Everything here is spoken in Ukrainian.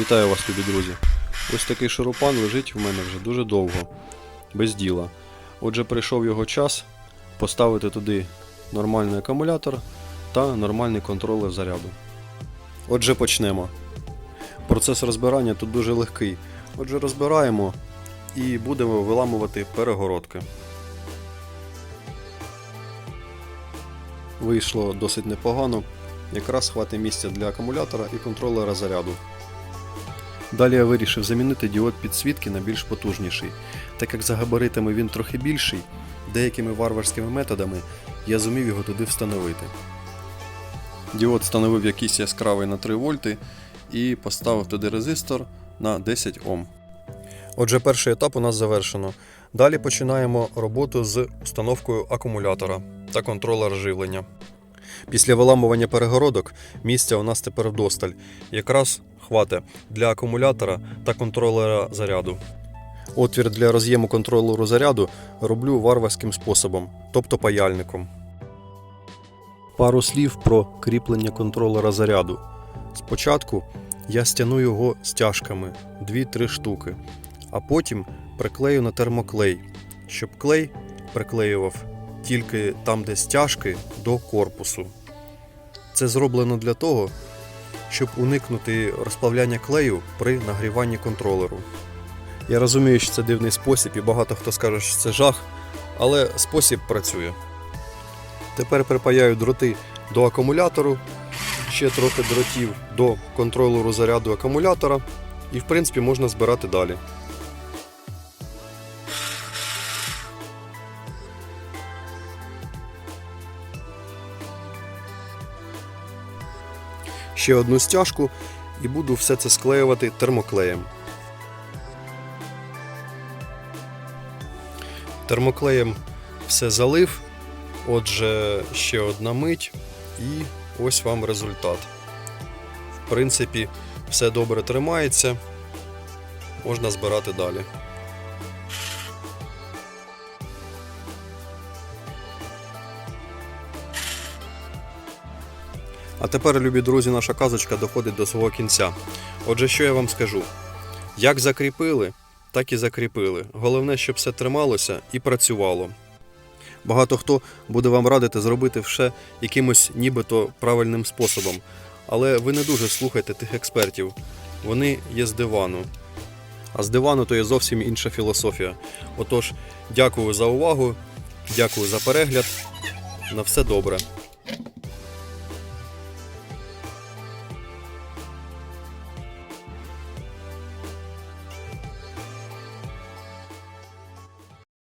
Вітаю вас, любі друзі. Ось такий шурупан лежить в мене вже дуже довго, без діла. Отже, прийшов його час поставити туди нормальний акумулятор та нормальний контролер заряду. Отже, почнемо. Процес розбирання тут дуже легкий. Отже, розбираємо і будемо виламувати перегородки. Вийшло досить непогано. Якраз хватить місця для акумулятора і контролера заряду. Далі я вирішив замінити діод підсвітки на більш потужніший. Так як за габаритами він трохи більший, деякими варварськими методами я зумів його туди встановити. Діод встановив якийсь яскравий на 3 вольти і поставив туди резистор на 10 Ом. Отже, перший етап у нас завершено. Далі починаємо роботу з установкою акумулятора та контролера живлення. Після виламування перегородок місця у нас тепер вдосталь. Якраз хватить для акумулятора та контролера заряду. Отвір для роз'єму контролеру заряду роблю варварським способом, тобто паяльником. Пару слів про кріплення контролера заряду. Спочатку я стягну його стяжками 2-3 штуки, а потім приклею на термоклей, щоб клей приклеював тільки там, де стяжки до корпусу. Це зроблено для того, щоб уникнути розплавляння клею при нагріванні контролеру. Я розумію, що це дивний спосіб, і багато хто скаже, що це жах, але спосіб працює. Тепер припаяю дроти до акумулятору, ще трохи дротів до контролеру заряду акумулятора, і в принципі можна збирати далі. Ще одну стяжку і буду все це склеювати термоклеєм. Термоклеєм все залив. Отже, ще одна мить, і ось вам результат. В принципі, все добре тримається. Можна збирати далі. А тепер, любі друзі, наша казочка доходить до свого кінця. Отже, що я вам скажу? Як закріпили, так і закріпили. Головне, щоб все трималося і працювало. Багато хто буде вам радити зробити все якимось нібито правильним способом. Але ви не дуже слухайте тих експертів. Вони є з дивану. А з дивану то є зовсім інша філософія. Отож, дякую за увагу, дякую за перегляд. На все добре.